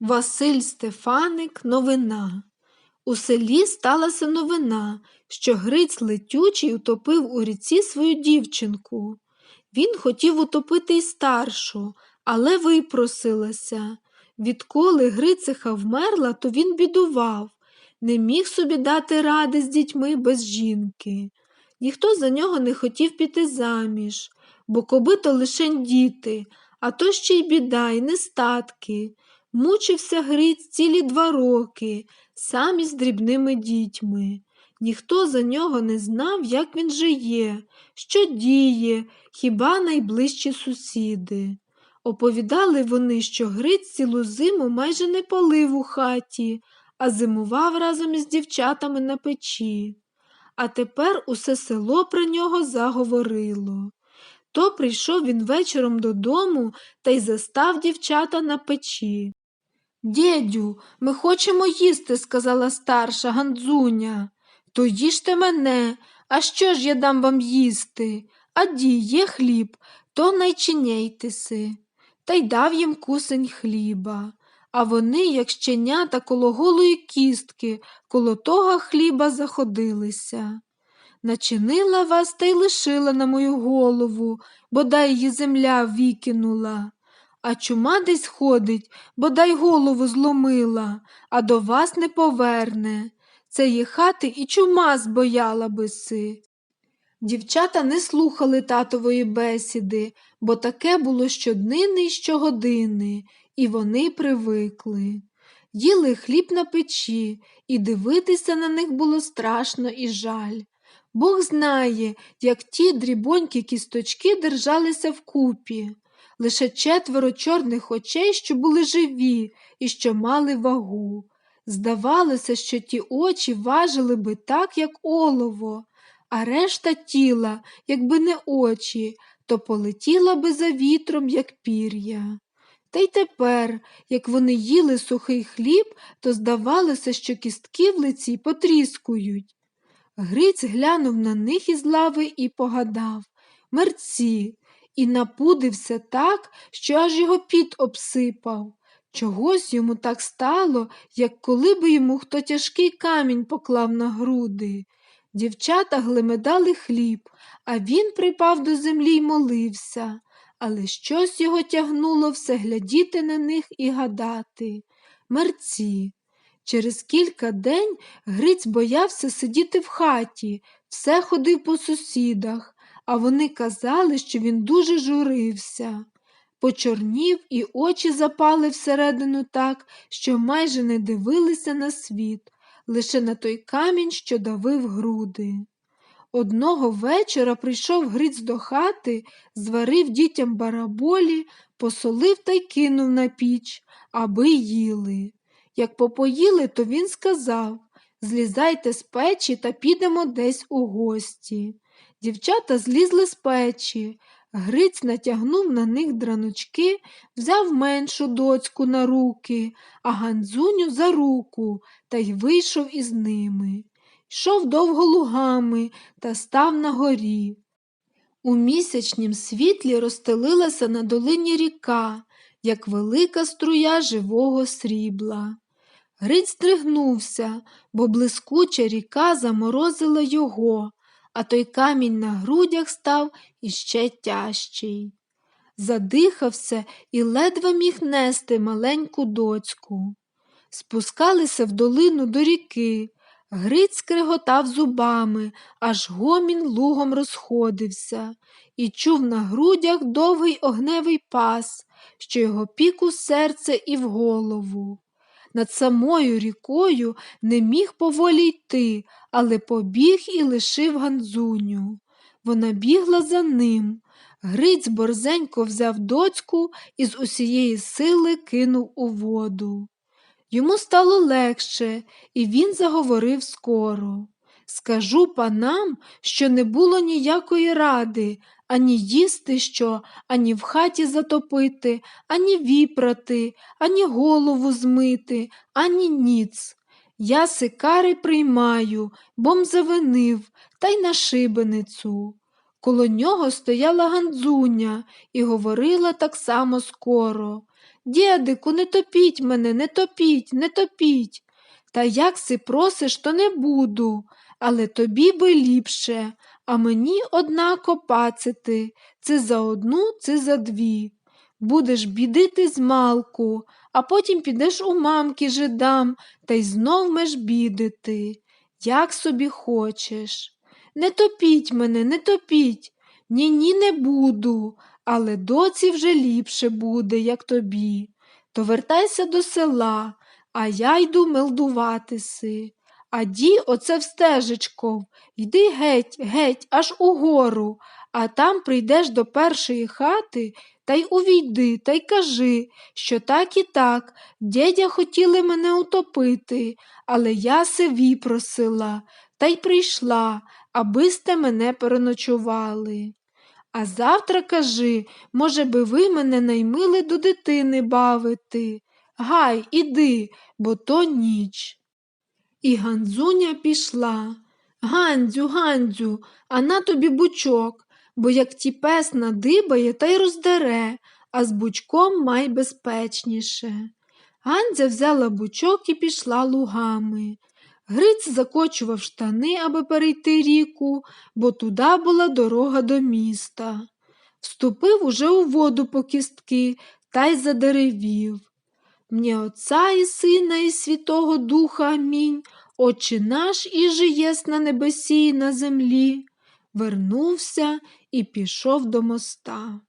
Василь Стефаник новина. У селі сталася новина, що Гриць летючий утопив у ріці свою дівчинку. Він хотів утопити й старшу, але випросилася. Відколи Грициха вмерла, то він бідував, не міг собі дати ради з дітьми без жінки. Ніхто за нього не хотів піти заміж, бо коби то лишень діти, а то ще й біда, й нестатки. Мучився Гриць цілі два роки, сам із дрібними дітьми. Ніхто за нього не знав, як він жиє, що діє, хіба найближчі сусіди. Оповідали вони, що Гриць цілу зиму майже не палив у хаті, а зимував разом із дівчатами на печі. А тепер усе село про нього заговорило. То прийшов він вечором додому та й застав дівчата на печі. Дєдю, ми хочемо їсти, сказала старша Гандзуня. То їжте мене, а що ж я дам вам їсти? Аді, є хліб, то найчиняйтеси. Та й дав їм кусень хліба. А вони, як щенята, коло голої кістки, коло того хліба заходилися. Начинила вас та й лишила на мою голову, бодай її земля викинула. А чума десь ходить, бодай голову зломила, а до вас не поверне. Це хати і чума збояла би си. Дівчата не слухали татової бесіди, бо таке було щоднини й щогодини, і вони привикли. Їли хліб на печі, і дивитися на них було страшно і жаль. Бог знає, як ті дрібонькі кісточки держалися вкупі. Лише четверо чорних очей, що були живі і що мали вагу. Здавалося, що ті очі важили би так, як олово, а решта тіла, якби не очі, то полетіла би за вітром, як пір'я. Та й тепер, як вони їли сухий хліб, то здавалося, що кістки в лиці потріскують. Гриць глянув на них із лави і погадав мерці, і напудився так, що аж його піт обсипав. Чогось йому так стало, як коли би йому хто тяжкий камінь поклав на груди. Дівчата глемедали хліб, а він припав до землі й молився, але щось його тягнуло все глядіти на них і гадати. Мерці. Через кілька день Гриць боявся сидіти в хаті, все ходив по сусідах, а вони казали, що він дуже журився. Почорнів і очі запали всередину так, що майже не дивилися на світ, лише на той камінь, що давив груди. Одного вечора прийшов Гриць до хати, зварив дітям бараболі, посолив та й кинув на піч, аби їли. Як попоїли, то він сказав Злізайте з печі та підемо десь у гості. Дівчата злізли з печі. Гриць натягнув на них драночки, взяв меншу доцьку на руки, а Ганзуню за руку та й вийшов із ними. Йшов довго лугами та став на горі. У місячнім світлі розстелилася на долині ріка, як велика струя живого срібла. Гриць здригнувся, бо блискуча ріка заморозила його, а той камінь на грудях став іще тяжчий. Задихався і ледве міг нести маленьку доцьку. Спускалися в долину до ріки. Гриць скриготав зубами, аж гомін лугом розходився, і чув на грудях довгий огневий пас, що його пік у серце і в голову. Над самою рікою не міг поволі йти, але побіг і лишив Ганзуню. Вона бігла за ним. Гриць борзенько взяв доцьку і з усієї сили кинув у воду. Йому стало легше, і він заговорив скоро. Скажу панам, що не було ніякої ради ані їсти що, ані в хаті затопити, ані віпрати, ані голову змити, ані ніц. Я сикари приймаю, бом завинив, та й на шибеницю. Коло нього стояла гандзуня і говорила так само скоро. Дєдику, не топіть мене, не топіть, не топіть. Та як си просиш, то не буду, але тобі би ліпше, а мені однако пацити, це за одну, це за дві. Будеш бідити з малку, а потім підеш у мамки жидам та й знов меш бідити, як собі хочеш. Не топіть мене, не топіть. Ні, ні, не буду, але доці вже ліпше буде, як тобі. То вертайся до села, а я йду мелдуватися. А ді оце в стежечков, йди геть, геть, аж угору, а там прийдеш до першої хати та й увійди, та й кажи, що так і так, дядя хотіли мене утопити, але я се віпросила, та й прийшла, аби сте мене переночували. А завтра кажи, може би ви мене наймили до дитини бавити. Гай, іди, бо то ніч. І Ганзуня пішла. Гандзю, Гандзю, а на тобі бучок, бо як ті пес надибає та й роздере, а з бучком май безпечніше. Гандзя взяла бучок і пішла лугами. Гриць закочував штани, аби перейти ріку, бо туди була дорога до міста. Вступив уже у воду по кістки та й задеревів. Мені Отця і Сина, і Святого Духа Амінь, Отче наш і жиєс єс на небесі і на землі. Вернувся і пішов до моста.